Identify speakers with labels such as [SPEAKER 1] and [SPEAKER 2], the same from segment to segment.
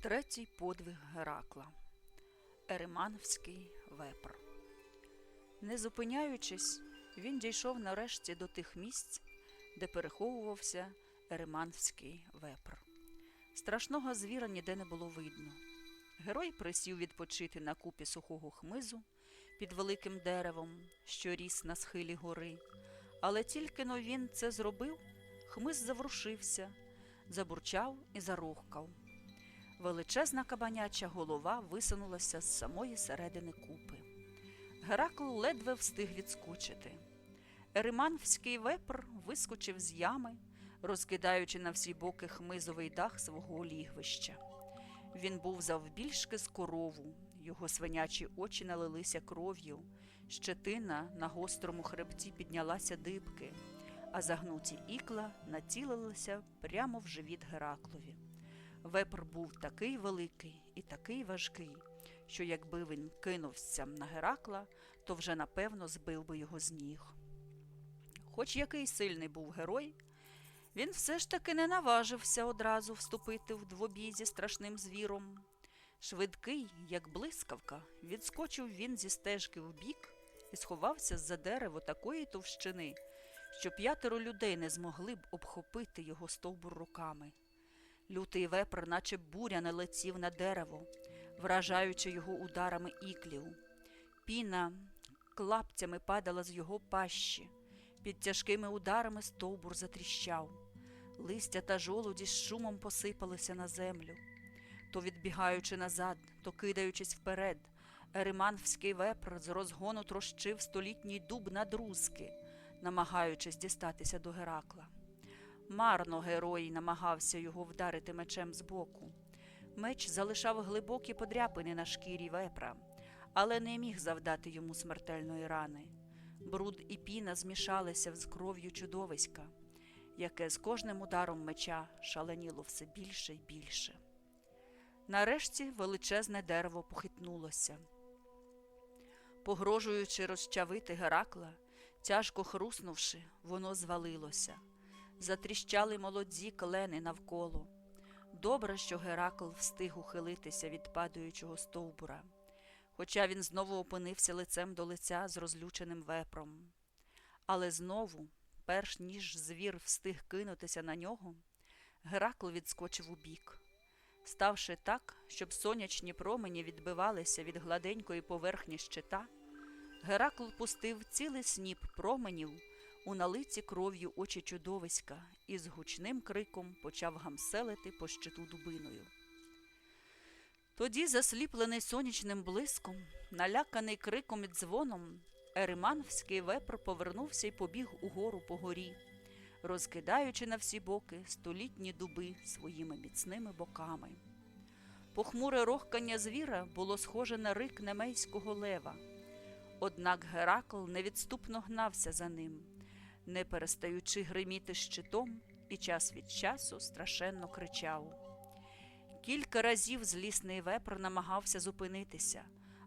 [SPEAKER 1] Третій подвиг Геракла Еримановський вепр. Не зупиняючись, він дійшов нарешті до тих місць, де переховувався Еримановський вепр. Страшного звіра ніде не було видно. Герой присів відпочити на купі сухого хмизу під великим деревом, що ріс на схилі гори. Але тільки но він це зробив, хмиз заврушився, забурчав і зарухкав. Величезна кабаняча голова висунулася з самої середини купи. Геракл ледве встиг відскочити. Ериманський вепр вискочив з ями, розкидаючи на всі боки хмизовий дах свого лігвища. Він був завбільшки з корову, його свинячі очі налилися кров'ю, щетина на гострому хребті піднялася дибки, а загнуті ікла націлилися прямо в живіт Гераклові. Вепр був такий великий і такий важкий, що якби він кинувся на Геракла, то вже напевно збив би його з ніг. Хоч який сильний був герой, він все ж таки не наважився одразу вступити в двобій зі страшним звіром. Швидкий, як блискавка, відскочив він зі стежки вбік і сховався за дерево такої товщини, що п'ятеро людей не змогли б обхопити його стовбур руками. Лютий вепр, наче буря, не летів на дерево, вражаючи його ударами іклів. Піна клапцями падала з його пащі. Під тяжкими ударами стовбур затріщав. Листя та жолуді з шумом посипалися на землю. То відбігаючи назад, то кидаючись вперед, Ериманський вепр з розгону трощив столітній дуб на друзки, намагаючись дістатися до Геракла. Марно герой намагався його вдарити мечем збоку. Меч залишав глибокі подряпини на шкірі вепра, але не міг завдати йому смертельної рани. Бруд і піна змішалися з кров'ю чудовиська, яке з кожним ударом меча шаленіло все більше й більше. Нарешті величезне дерево похитнулося. Погрожуючи розчавити Геракла, тяжко хруснувши, воно звалилося. Затріщали молоді клени навколо. Добре, що Геракл встиг ухилитися від падаючого стовбура, хоча він знову опинився лицем до лиця з розлюченим вепром. Але знову, перш ніж звір встиг кинутися на нього, Геракл відскочив убік. Ставши так, щоб сонячні промені відбивалися від гладенької поверхні щита, Геракл пустив цілий сніп променів у налиці кров'ю очі чудовиська і з гучним криком почав гамселити по щиту дубиною. Тоді, засліплений сонячним блиском, наляканий криком і дзвоном, Еримановський вепр повернувся і побіг угору по горі, розкидаючи на всі боки столітні дуби своїми міцними боками. Похмуре рохкання звіра було схоже на рик немейського лева. Однак Геракл невідступно гнався за ним, не перестаючи гриміти щитом і час від часу страшенно кричав. Кілька разів злісний вепр намагався зупинитися,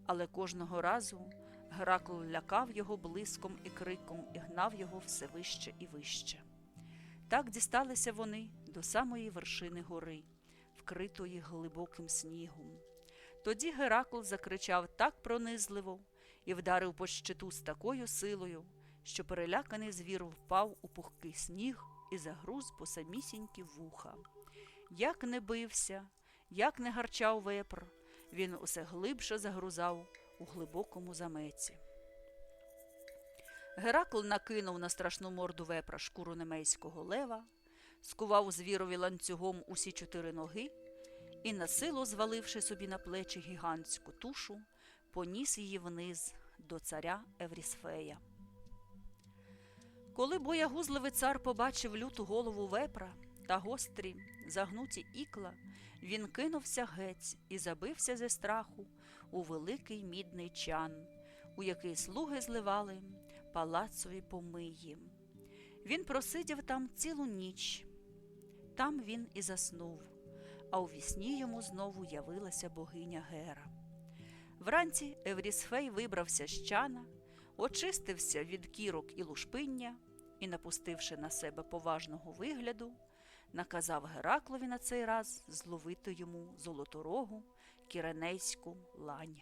[SPEAKER 1] але кожного разу Геракл лякав його блиском і криком і гнав його все вище і вище. Так дісталися вони до самої вершини гори, вкритої глибоким снігом. Тоді Геракл закричав так пронизливо і вдарив по щиту з такою силою, що переляканий звір впав у пухкий сніг і загруз по самісінькі вуха. Як не бився, як не гарчав вепр, він усе глибше загрузав у глибокому заметі. Геракл накинув на страшну морду вепра шкуру немейського лева, скував звірові ланцюгом усі чотири ноги і, на силу зваливши собі на плечі гігантську тушу, поніс її вниз до царя Еврісфея. Коли боягузливий цар побачив люту голову вепра та гострі, загнуті ікла, він кинувся геть і забився зі страху у великий мідний чан, у який слуги зливали палацові помиї. Він просидів там цілу ніч. Там він і заснув, а у вісні йому знову явилася богиня Гера. Вранці Еврісфей вибрався з чана, очистився від кірок і лушпиння і, напустивши на себе поважного вигляду, наказав Гераклові на цей раз зловити йому золоторогу кіренейську лань.